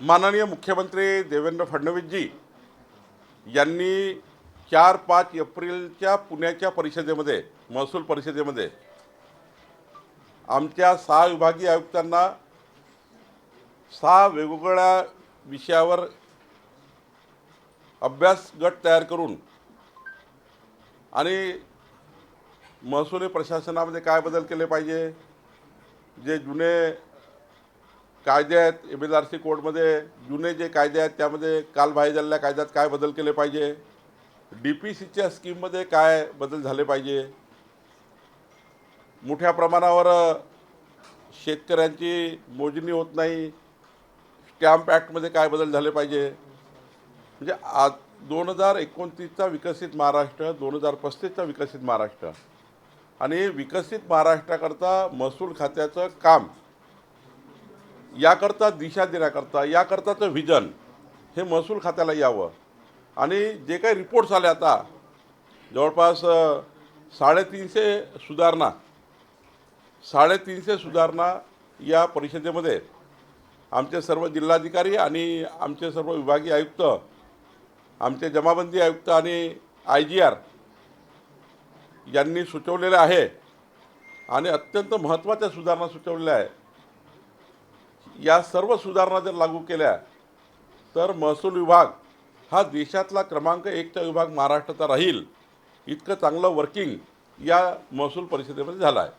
माननीय मुख्यमंत्री देवेंद्र फडणवीसजी यांनी चार पाच एप्रिलच्या पुण्याच्या परिषदेमध्ये महसूल परिषदेमध्ये आमच्या सहा विभागीय आयुक्तांना सहा वेगवेगळ्या विषयावर अभ्यास गट तयार करून आणि महसुली प्रशासनामध्ये काय बदल केले पाहिजे जे जुने कायदे आहेत एम एल आर सी कोडमध्ये जुने जे कायदे आहेत त्यामध्ये कालबाह्य झालेल्या कायद्यात काय बदल केले पाहिजे? डी पी सीच्या स्कीममध्ये काय बदल झाले पाहिजे? मोठ्या प्रमाणावर शेतकऱ्यांची मोजणी होत नाही. स्टॅम्प ॲक्टमध्ये काय बदल झाले पाहिजे? म्हणजे आज दोन हजार एकोणतीसचा विकसित महाराष्ट्र दोन हजार पस्तीसचा विकसित महाराष्ट्र. आणि विकसित महाराष्ट्राकरता महसूल खात्याचं काम याकरता दिशा देण्याकरता याकरताचं व्हिजन हे महसूल खात्याला यावं. आणि जे काही रिपोर्ट्स आले आता जवळपास साडेतीनशे सुधारणा साडेतीनशे सुधारणा या परिषदेमध्ये आमचे सर्व जिल्हाधिकारी आणि आमचे सर्व विभागीय आयुक्त आमचे जमाबंदी आयुक्त आणि आय जी आर यांनी सुचवलेलं आहे. आणि अत्यंत महत्त्वाच्या सुधारणा सुचवलेल्या आहे. या सर्व सुधारणा जर लागू केल्या तर महसूल विभाग हा देशातला क्रमांक एकचा विभाग महाराष्ट्राचा राहील. इतकं चांगलं वर्किंग या महसूल परिषदेमध्ये झालं आहे.